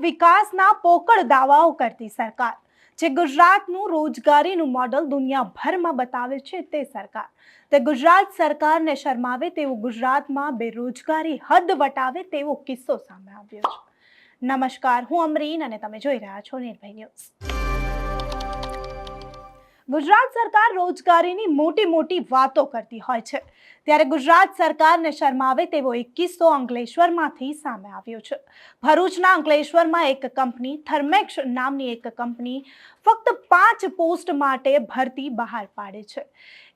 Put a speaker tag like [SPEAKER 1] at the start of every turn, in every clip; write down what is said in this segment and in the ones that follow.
[SPEAKER 1] વિકાસના પોકળ દાવાઓ કરતી સરકાર. જે ગુજરાતનું રોજગારીનું મોડલ દુનિયાભરમાં બતાવે છે તે સરકાર. તે ગુજરાત સરકારને શરમાવે તેવું ગુજરાતમાં બેરોજગારી હદ વટાવે તેવો કિસ્સો સામે આવ્યો છે. નમસ્કાર, હું અમરીન અને તમે જોઈ રહ્યા છો નિર્ભય ન્યૂઝ. ગુજરાત સરકાર રોજગારીની મોટી મોટી વાતો કરતી હોય છે. ત્યારે ગુજરાત સરકારને શરમાવે તેવો એક કિસ્સો અંકલેશ્વરમાંથી સામે આવ્યો છે. ભરૂચના અંકલેશ્વરમાં એક કંપની થર્મેક્ષ નામની એક કંપની, ફક્ત પાંચ પોસ્ટ માટે ભરતી બહાર પાડે છે.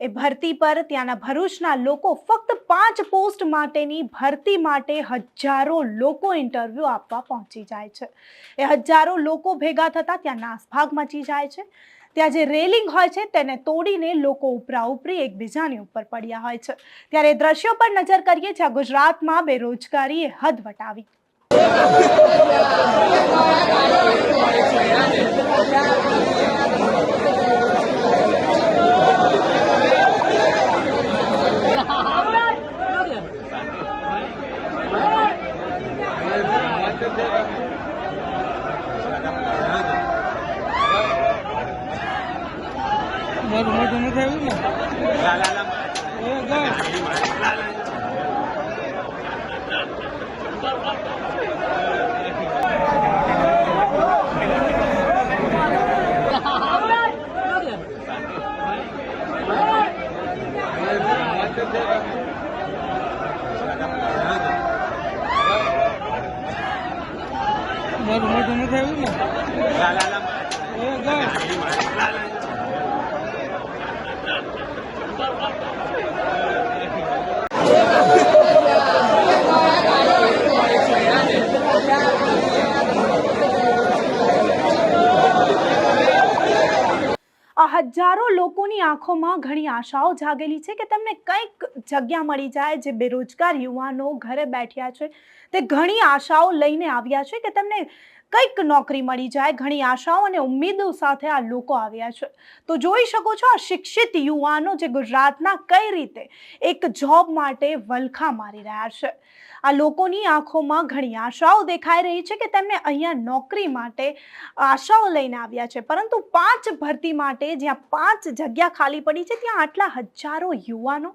[SPEAKER 1] એ ભરતી પર ત્યાંના ભરૂચના લોકો ફક્ત પાંચ પોસ્ટ માટેની ભરતી માટે હજારો લોકો ઇન્ટરવ્યૂ આપવા પહોંચી જાય છે. એ હજારો લોકો ભેગા થતાં ત્યાં નાસભાગ મચી જાય છે. ત્યાં જે રેલિંગ હોય છે તેને તોડીને લોકો ઉપરા ઉપરી એકબીજાની ઉપર પડ્યા હોય છે. ત્યારે દ્રશ્યો પર નજર કરીએ જ્યાં ગુજરાતમાં બેરોજગારીએ હદ વટાવી.
[SPEAKER 2] મોટું મોટું નથી આવ્યું ને એ ગયો. મોટું મોટું નથી આવ્યું ને એ ગયો.
[SPEAKER 1] આ હજારો લોકોની આંખોમાં ઘણી આશાઓ જાગેલી છે કે તેમને કંઈક જગ્યા મળી જાય જે બેરોજગાર યુવાનો ઘરે બેઠ્યા છે. તે ઘણી આશાઓ લઈને આવ્યા છે કે તેમને કંઈક નોકરી મળી જાય, ઘણી આશાઓ અને ઉમ્મીદો સાથે આ લોકો આવ્યા છે. તો જોઈ શકો છો આ શિક્ષિત યુવાનો જે ગુજરાતના કઈ રીતે એક જોબ માટે વલખા મારી રહ્યા છે. આ લોકોની આંખોમાં ઘણી આશાઓ દેખાઈ રહી છે કે તેમને અહીંયા નોકરી માટે આશાઓ લઈને આવ્યા છે. પરંતુ પાંચ ભરતી માટે જ્યાં પાંચ જગ્યા ખાલી પડી છે, ત્યાં આટલા હજારો યુવાનો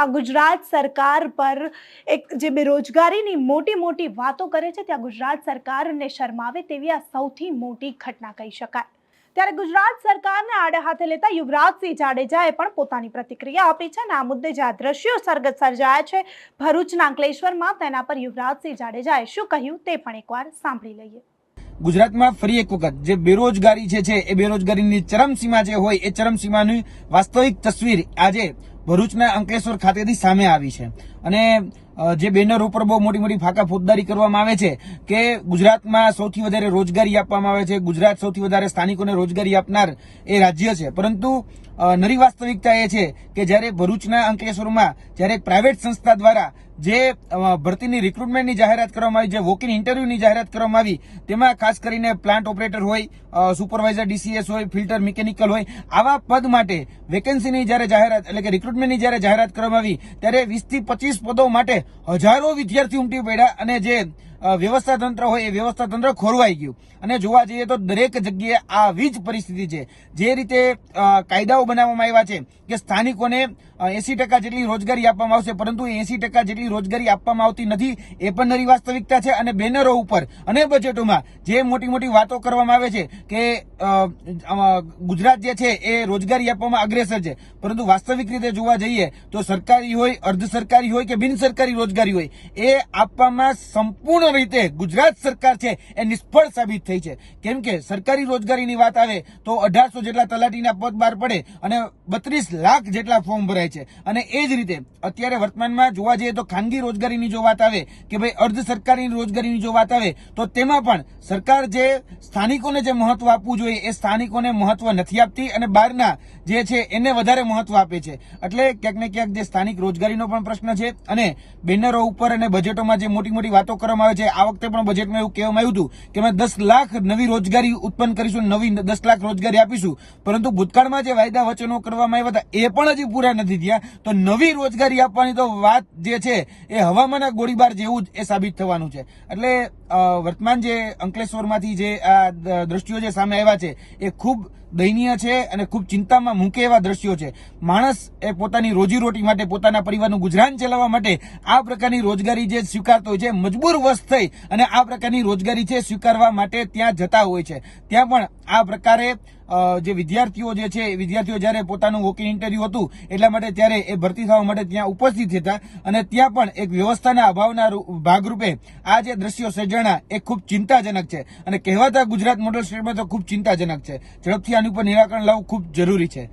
[SPEAKER 1] આ ગુજરાત સરકાર પર એક જે બેરોજગારીની મોટી મોટી વાતો કરે છે, ત્યાં ગુજરાત સરકારને શરમાવે તેવી આ સૌથી મોટી ઘટના કહી શકાય. ત્યારે ગુજરાત સરકારને આડે હાથે લેતા યુવરાજસિંહ જાડેજાએ પણ પોતાની પ્રતિક્રિયા આપી છે અને આ મુદ્દે જે આ દ્રશ્યો સરગત સર્જાયા છે ભરૂચના અંકલેશ્વરમાં, તેના પર યુવરાજસિંહ જાડેજાએ શું કહ્યું તે પણ એકવાર સાંભળી લઈએ.
[SPEAKER 2] ગુજરાતમાં ફરી એક વખત. જે બેરોજગારી છે, એ બેરોજગારીની ચરમસીમા જે હોય, એ ચરમસીમાની વાસ્તવિક તસવીર આજે ભરૂચના અંકલેશ્વર ખાતેથી સામે આવી છે. અને જે બેનર ઉપર બહુ મોટી મોટી ફાકા ફોજદારી કરવામાં આવે છે કે ગુજરાતમાં સૌથી વધારે રોજગારી આપવામાં આવે છે, ગુજરાત સૌથી વધારે સ્થાનિકોને રોજગારી આપનાર એ રાજ્ય છે. પરંતુ નરી વાસ્તવિકતા એ છે કે જ્યારે ભરૂચના અંકલેશ્વરમાં જ્યારે પ્રાઇવેટ સંસ્થા દ્વારા જે ભરતીની રિક્રુટમેન્ટની જાહેરાત કરવામાં આવી, જે વોકિંગ ઇન્ટરવ્યુની જાહેરાત કરવામાં આવી, તેમાં ખાસ કરીને પ્લાન્ટ ઓપરેટર હોય સુપરવાઇઝર ડીસીએસ હોય ફિલ્ટર મિકેનિકલ હોય, આવા પદ માટે વેકેન્સીની જ્યારે જાહેરાત, એટલે કે રિક્રુટમેન્ટની જ્યારે જાહેરાત કરવામાં આવી, ત્યારે વીસથી પચીસ પદો માટે હજારો વિદ્યાર્થી ઉમટી પડ્યા અને જે વ્યવસ્થા તંત્ર હોય એ વ્યવસ્થા તંત્ર ખોરવાઈ ગયું. અને જોવા જઈએ તો દરેક જગ્યાએ આવી જ પરિસ્થિતિ છે. જે રીતે કાયદાઓ બનાવવામાં આવ્યા છે કે સ્થાનિકોને એસી ટકા જેટલી રોજગારી આપવામાં આવશે, પરંતુ એસી ટકા જેટલી રોજગારી આપવામાં આવતી નથી, એ પણ નરી વાસ્તવિકતા છે અને બેનરો ઉપર અને બજેટોમાં જે મોટી મોટી વાતો કરવામાં આવે છે કે ગુજરાત જે છે એ રોજગારી આપવામાં અગ્રેસર છે. પરંતુ વાસ્તવિક રીતે જોવા જઈએ તો સરકારી હોય, અર્ધ સરકારી હોય કે બિન સરકારી રોજગારી હોય, એ આપવામાં સંપૂર્ણ રીતે ગુજરાત સરકાર છે એ નિષ્ફળ સાબિત થઈ છે. કેમ કે સરકારી રોજગારીની વાત આવે તો અઢારસો જેટલા તલાટીના પદ બહાર પડે અને બત્રીસ લાખ જેટલા ફોર્મ ભરાય છે. અને એ જ રીતે અત્યારે વર્તમાનમાં જોવા જઈએ તો ખાનગી રોજગારીની જો વાત આવે કે ભાઈ અર્ધ સરકારી રોજગારીની જો વાત આવે તો તેમાં પણ સરકાર જે સ્થાનિકોને જે મહત્વ આપવું જોઈએ એ સ્થાનિકોને મહત્વ નથી આપતી અને બહારના જે છે એને વધારે મહત્વ આપે છે. એટલે ક્યાંક ને ક્યાંક જે સ્થાનિક રોજગારીનો પણ પ્રશ્ન છે અને બેનરો ઉપર અને બજેટોમાં જે મોટી મોટી વાતો કરવામાં આવે છે આ વખતે પણ બજેટમાં એવું કહેવામાં આવ્યું હતું કે અમે દસ લાખ નવી રોજગારી ઉત્પન્ન કરીશું, નવી દસ લાખ રોજગારી આપીશું. પરંતુ ભૂતકાળમાં જે વાયદા વચનો કરવામાં આવ્યા હતા, એ પણ હજી પૂરા નથી થયા. તો નવી રોજગારી આપવાની તો વાત જે છે, એ હવામાના ગોળીબાર જેવું જ એ સાબિત થવાનું છે. એટલે વર્તમાન જે અંકલેશ્વરમાંથી જે આ દ્રષ્ટિઓ જે સામે આવ્યા છે, એ ખૂબ દયનીય છે અને ખૂબ ચિંતામાં મૂકે એવા દ્રશ્યો છે. માણસ એ પોતાની રોજીરોટી માટે પોતાના પરિવારનું ગુજરાન ચલાવવા માટે આ પ્રકારની રોજગારી જે સ્વીકારતો હોય છે, મજબૂર વશ થઈ અને આ પ્રકારની રોજગારી છે, સ્વીકારવા માટે ત્યાં જતા હોય છે. ત્યાં પણ આ પ્રકારે જે વિદ્યાર્થીઓ જે છે વિદ્યાર્થીઓ જ્યારે પોતાનું વોકિંગ ઇન્ટરવ્યુ હતું, એટલા માટે ત્યારે એ ભરતી થવા માટે ત્યાં ઉપસ્થિત હતા અને ત્યાં પણ એક વ્યવસ્થાના અભાવના ભાગરૂપે આ જે દ્રશ્યો સર્જાણા, એ ખૂબ ચિંતાજનક છે. અને કહેવાતા ગુજરાત મોડલ સ્ટેટમાં તો ખૂબ ચિંતાજનક છે. ઝડપથી આની ઉપર નિરાકરણ લાવવું ખૂબ જરૂરી છે.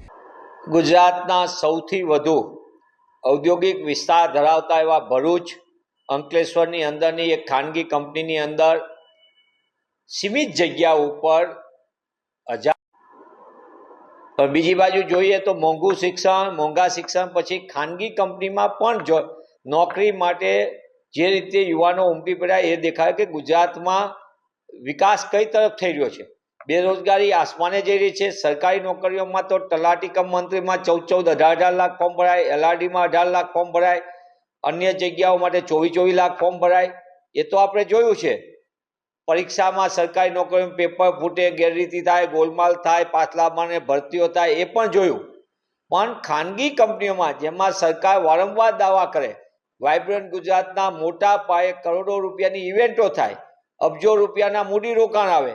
[SPEAKER 3] ગુજરાતના સૌથી વધુ ઔદ્યોગિક વિસ્તાર ધરાવતા એવા ભરૂચ, અંકલેશ્વરની અંદરની એક ખાનગી કંપનીની અંદર સીમિત જગ્યા ઉપર હજાર પણ બીજી બાજુ જોઈએ તો મોંઘું શિક્ષણ, મોંઘા શિક્ષણ પછી ખાનગી કંપનીમાં પણ જો નોકરી માટે જે રીતે યુવાનો ઉમટી પડ્યા એ દેખાય કે ગુજરાતમાં વિકાસ કઈ તરફ થઈ રહ્યો છે? બેરોજગારી આસમાને જઈ રહી છે. સરકારી નોકરીઓમાં તો તલાટી કમ મંત્રીમાં ચૌદ ચૌદ, અઢાર અઢાર લાખ ફોર્મ ભરાય, એલઆરડીમાં અઢાર લાખ ફોર્મ ભરાય, અન્ય જગ્યાઓ માટે ચોવીસ ચોવીસ લાખ ફોર્મ ભરાય. એ તો આપણે જોયું છે. પરીક્ષામાં સરકારી નોકરીમાં પેપર ફૂટે, ગેરરીતિ થાય, ગોલમાલ થાય પાછલામાં ભરતીઓ થાય, એ પણ જોયું. પણ ખાનગી કંપનીઓમાં, જેમાં સરકાર વારંવાર દાવા કરે વાઇબ્રન્ટ ગુજરાતના મોટા પાયે કરોડો રૂપિયાની ઇવેન્ટો થાય, અબજો રૂપિયાના મૂડી રોકાણ આવે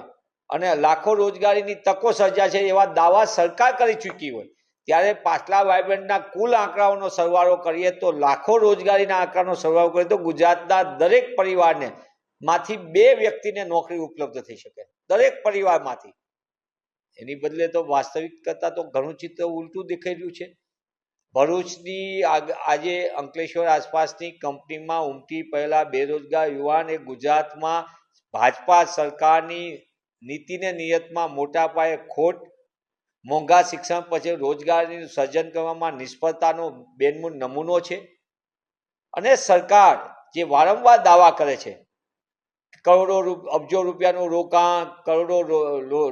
[SPEAKER 3] અને લાખો રોજગારીની તકો સર્જા છે એવા દાવા સરકાર કરી ચૂકી હોય. ત્યારે પાછલા વાઇબ્રન્ટના કુલ આંકડાઓનો સરવાળો કરીએ તો લાખો રોજગારીના આંકડાનો સરવાળો કરીએ તો ગુજરાતના દરેક પરિવારને માંથી બે વ્યક્તિને નોકરી ઉપલબ્ધ થઈ શકે, દરેક પરિવારમાંથી. એની બદલે તો વાસ્તવિક કરતાં તો ઘણું ચિત્ર ઉલટું દેખાઈ રહ્યું છે. ભરૂચની આજે અંકલેશ્વર આસપાસની કંપનીમાં ઉમટી પહેલા બેરોજગાર યુવાન એ ગુજરાતમાં ભાજપા સરકારની નીતિને નિયતમાં મોટા પાયે ખોટ, મોંઘા શિક્ષણ પછી રોજગારીનું સર્જન કરવામાં નિષ્ફળતાનો બેનમૂન નમૂનો છે. અને સરકાર જે વારંવાર દાવા કરે છે કરોડો અબજો રૂપિયાનું રોકાણ, કરોડો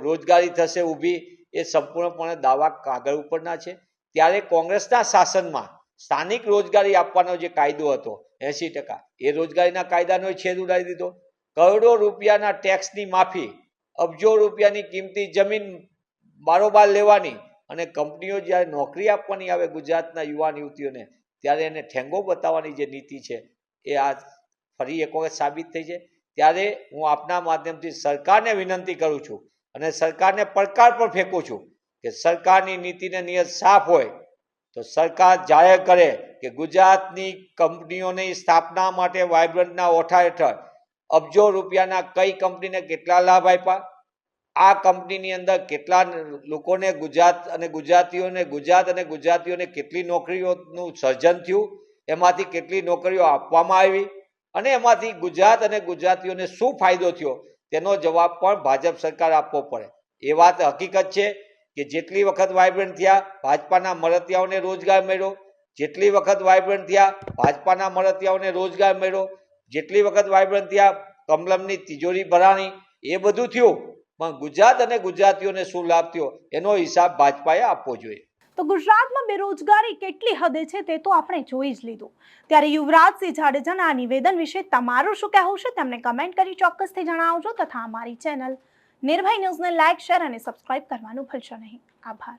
[SPEAKER 3] રોજગારી થશે ઊભી, એ સંપૂર્ણપણે દાવા કાગળ ઉપરના છે. ત્યારે કોંગ્રેસના શાસનમાં સ્થાનિક રોજગારી આપવાનો જે કાયદો હતો એસી ટકા, એ રોજગારીના કાયદાનો છેદ ઉડાવી દીધો. કરોડો રૂપિયાના ટેક્સની માફી, અબજો રૂપિયાની કિંમતી જમીન બારોબાર લેવાની અને કંપનીઓ જ્યારે નોકરી આપવાની આવે ગુજરાતના યુવાન યુવતીઓને, ત્યારે એને ઠેંગો બતાવવાની જે નીતિ છે, એ આ ફરી એક વખત સાબિત થઈ છે. ત્યારે હું આપના માધ્યમથી સરકારને વિનંતી કરું છું અને સરકારને પડકાર પણ ફેંકું છું કે સરકારની નીતિને નિયત સાફ હોય, તો સરકાર જાહેર કરે કે ગુજરાતની કંપનીઓની સ્થાપના માટે વાઇબ્રન્ટના ઓઠા હેઠળ અબજો રૂપિયાના કઈ કંપનીને કેટલા લાભ આપ્યા? આ કંપનીની અંદર કેટલા લોકોને ગુજરાત અને ગુજરાતીઓને ગુજરાત અને ગુજરાતીઓને કેટલી નોકરીઓનું સર્જન થયું? એમાંથી કેટલી નોકરીઓ આપવામાં આવી? અને એમાંથી ગુજરાત અને ગુજરાતીઓને શું ફાયદો થયો તેનો જવાબ પણ ભાજપ સરકાર આપવો પડે. એ વાત હકીકત છે કે જેટલી વખત વાઇબ્રન્ટ થયા, ભાજપાના મળતિયાઓને રોજગાર મળ્યો. જેટલી વખત વાઇબ્રન્ટ થયા, ભાજપાના મળતિયાઓને રોજગાર મળ્યો. જેટલી વખત વાઇબ્રન્ટ થયા, કમલમની તિજોરી ભરાણી, એ બધું થયું. પણ ગુજરાત અને ગુજરાતીઓને શું લાભ થયો, એનો હિસાબ ભાજપાએ આપવો જોઈએ.
[SPEAKER 1] તો ગુજરાતમાં બેરોજગારી કેટલી હદે છે તે તો આપણે જોઈ જ લીધું. ત્યારે યુવરાજસિંહ જાડેજાના આ નિવેદન વિશે તમારું શું કહેવું છે તેમને કમેન્ટ કરી ચોક્કસથી જણાવજો તથા અમારી ચેનલ નિર્ભય ન્યૂઝને લાઇક, શેર અને સબસ્ક્રાઇબ કરવાનું ભૂલશો નહીં. આભાર.